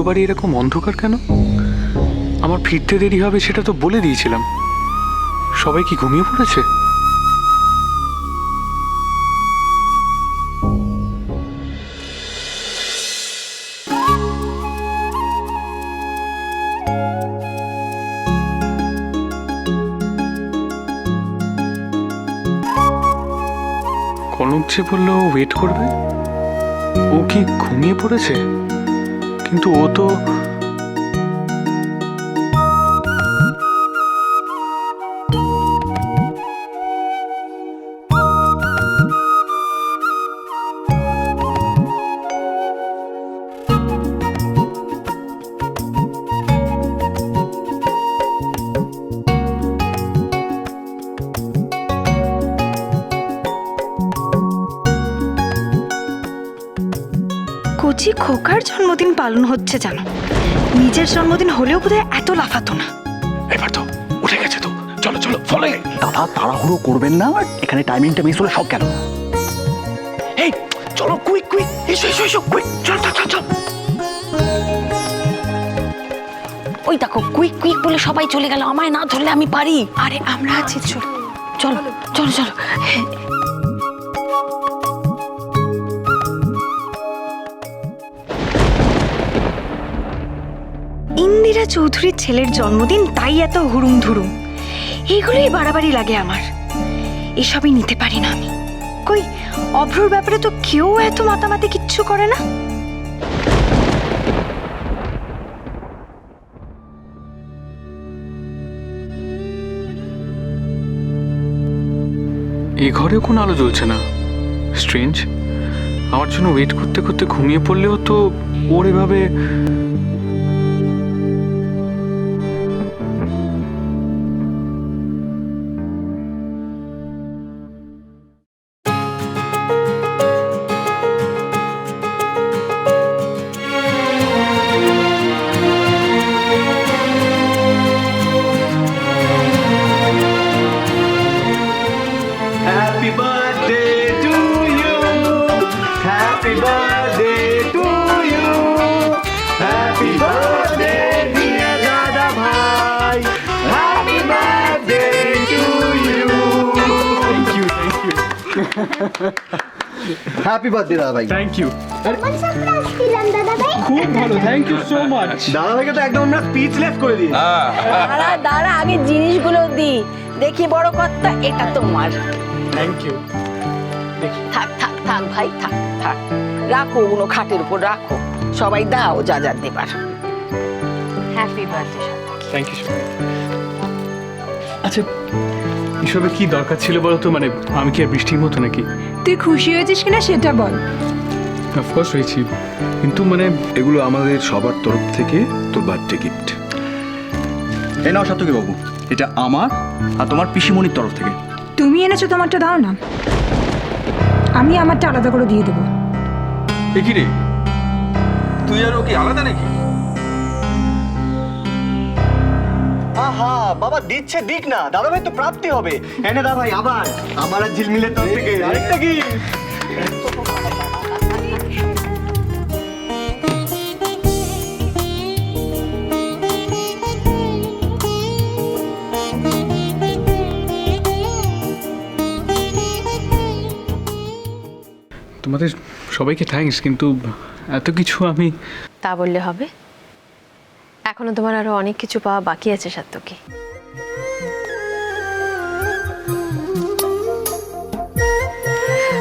পুরো বাড়ি এরকম অন্ধকার কেন? আমার ফিরতে দেরি হবে সেটা তো বলে দিয়েছিলাম। সবাই কি ঘুমিয়ে পড়েছে? কনক যে বলল ওয়েট করবে? ও কি ঘুমিয়ে পড়েছে? কিন্তু ও তো কচি খোকার জন্মদিন পালন হচ্ছে জানো? নিজের জন্মদিন হলেও বোধহয় এত লাফাতো না। এবার তো উঠে গেছে তো। চলো চলো ফলে দাদা তাড়াহুড়ো করবেন না এখানে টাইমিংটা মিস হলে সব গেল এই চলো কুইক কুইক এসো এসো এসো কুইক চল চল চল চল। ওই দেখো কুইক কুইক বলে সবাই চলে গেল আমায় না ধরলে আমি পারি। আরে আমরা আছি চল। চলো চলো চলো। চৌধুরীর ছেলের জন্মদিন, তাই এত হুড়ুম ধুরুম এইগুলোই বাড়াবাড়ি লাগে আমার। এসবই নিতে পারি না আমি। কই, অভ্রর ব্যাপারে তো কেউ এত মাতামাতি কিচ্ছু করে না? এ ঘরেও কোনো আলো জ্বলছে না? স্ট্রেঞ্জ আমার জন্য ওয়েট করতে করতে ঘুমিয়ে পড়লেও তো ওর এভাবে হ্যাপি বার্থডে দাদা ভাই থ্যাংক ইউ খুব ভালো থ্যাংক ইউ সো মাচ দাদা ভাইকে তো একদম আমরা স্পিচলেস করে দিই দাঁড়া দাঁড়া আগে জিনিসগুলো দি দেখি বড় কর্তা এটা তোমার। থ্যাংক ইউ থাক থাক থাক ভাই থাক থাক। রাখো ওগুলো খাটের উপর রাখো। সবাই দাও যা যা দেবার। হ্যাপি বার্থডে থ্যাংক ইউ আচ্ছা এসবে কি দরকার ছিল বলো তো মানে আমি কি আর বৃষ্টির মতো নাকি? তুই খুশি হয়েছিস কিনা সেটা বল। অফকোর্স হয়েছি। কিন্তু মানে এগুলো আমাদের সবার তরফ থেকে তোর বার্থডে গিফট এই নাও সাতকি বাবু এটা আমার আর তোমার পিসিমণির তরফ থেকে। তুমি এনেছো তোমারটা দাও না। আমি আমারটা আলাদা করে দিয়ে দেবো। কি রে? তুই আর ও কি আলাদা নাকি? আহা বাবা দিচ্ছে দিক না দাদা ভাই তো প্রাপ্তি হবে। এনে দাদা ভাই আবার আমার আর ঝিলমিলের তরফ থেকে আরেকটা কি? তোমাদের সবাইকে থ্যাঙ্কস কিন্তু এত কিছু আমি তা বললে হবে। এখনও তোমার আরও অনেক কিছু পাওয়া বাকি আছে সাত্তকী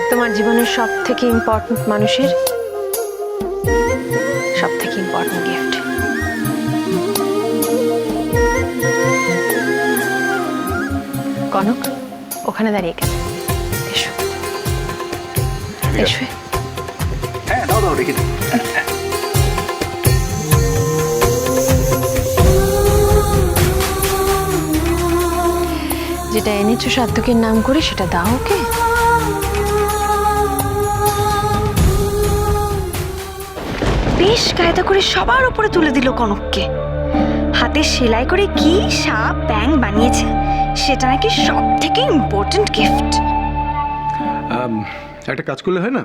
তোমার জীবনের সব থেকে ইম্পর্ট্যান্ট মানুষের সব থেকে ইম্পর্ট্যান্ট গিফট কনক ওখানে দাঁড়িয়ে কেন এসো। এসো। হ্যাঁ দাও দাও রেখে যেটা এনেছো সাত্তকের নাম করে সেটা দাও ওকে? বেশ কায়দা করে সবার উপরে তুলে দিল কনককে। হাতে সেলাই করে কি সাপ ব্যাং বানিয়েছে সেটা নাকি সব থেকে ইম্পর্ট্যান্ট গিফট একটা কাজ করলে হয় না?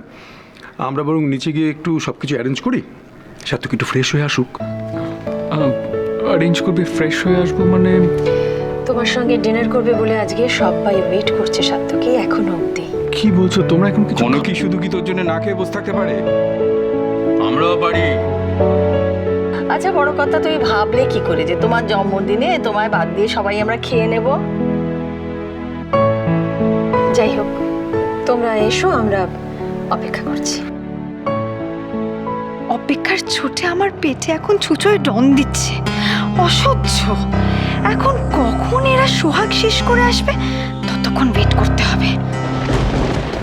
আমরা বরং নিচে গিয়ে একটু সব কিছু অ্যারেঞ্জ করি। সাথে একটু ফ্রেশ হয়ে আসুক। অ্যারেঞ্জ করবে ফ্রেশ হয়ে আসব মানে তোমার সঙ্গে ডিনার করবে বলে আজকে সবাই ওয়েট করছে সাত্তকে এখন অবধি। কি বলছো তোমরা এখন কিছু কোনো কি শুধু কি তোর জন্য না খেয়ে বসে থাকতে পারে? আমরাও পারি। আচ্ছা বড় কথা তুই ভাবলে কি করে যে তোমার জন্মদিনে তোমায় বাদ দিয়ে সবাই আমরা খেয়ে নেব? যাই হোক তোমরা এসো আমরা অপেক্ষা করছি। অপেক্ষার ছুটে আমার পেটে এখন ছুঁচোয় ডন দিচ্ছে। অসহ্য। এখন কখন এরা সোহাগ শেষ করে আসবে ততক্ষণ ওয়েট করতে হবে।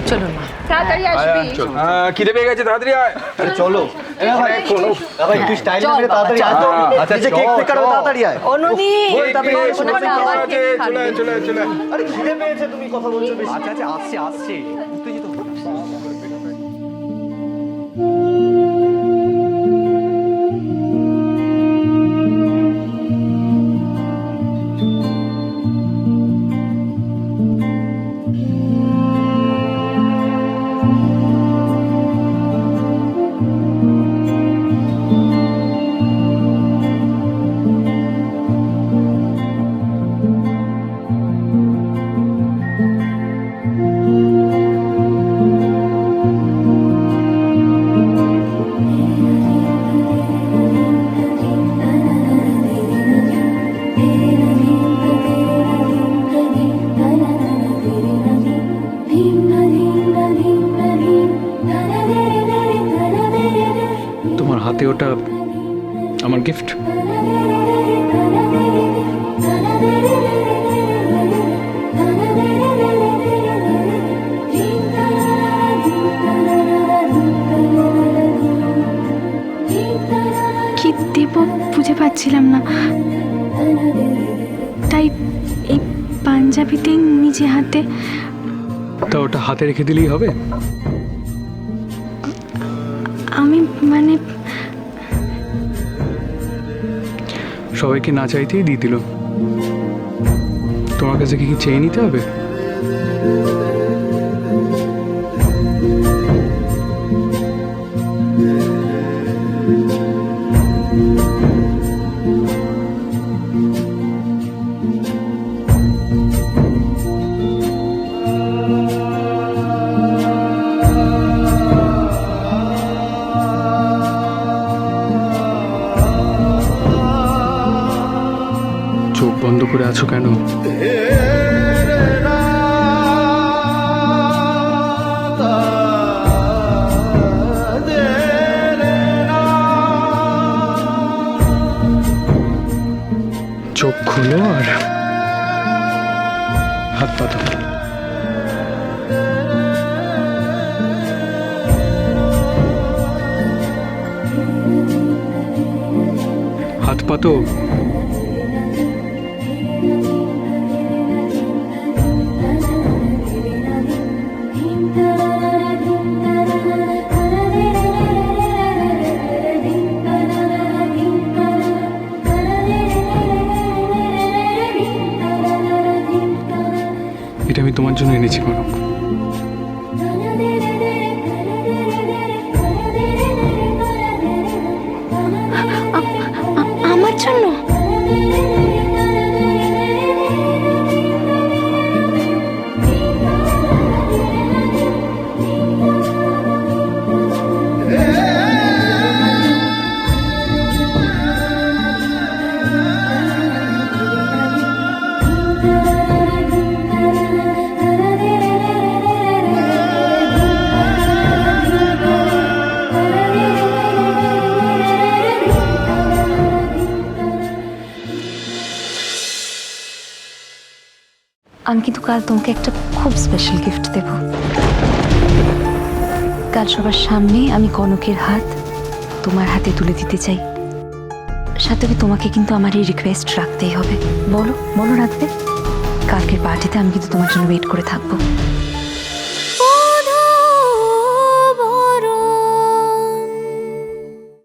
চলুন মা। তাড়াতাড়ি আসবি। হ্যাঁ, খিদে পেয়ে গেছে তাড়াতাড়ি আয়। আরে চলো। গিফট কি দেব বুঝে পাচ্ছিলাম না। তাই এই পাঞ্জাবিতে নিজে হাতে তা ওটা হাতে রেখে দিলেই হবে? আমি মানে সবাইকে না চাইতেই দিয়ে দিল। তোমার কাছে কি চেয়ে নিতে হবে? আছো কেন? চোখ খুলো আর হাত পাতো হাত এটা তোমার জন্য এনেছি কনক আমি কিন্তু কাল তোমাকে একটা খুব স্পেশাল গিফট দেব। কাল সবার সামনে আমি কনকের হাত তোমার হাতে তুলে দিতে চাই। সাথে তোমাকে কিন্তু আমার এই রিকোয়েস্ট রাখতেই হবে। বলো বলো রাখবে কালকের পার্টিতে আমি কিন্তু তোমার জন্য ওয়েট করে থাকব।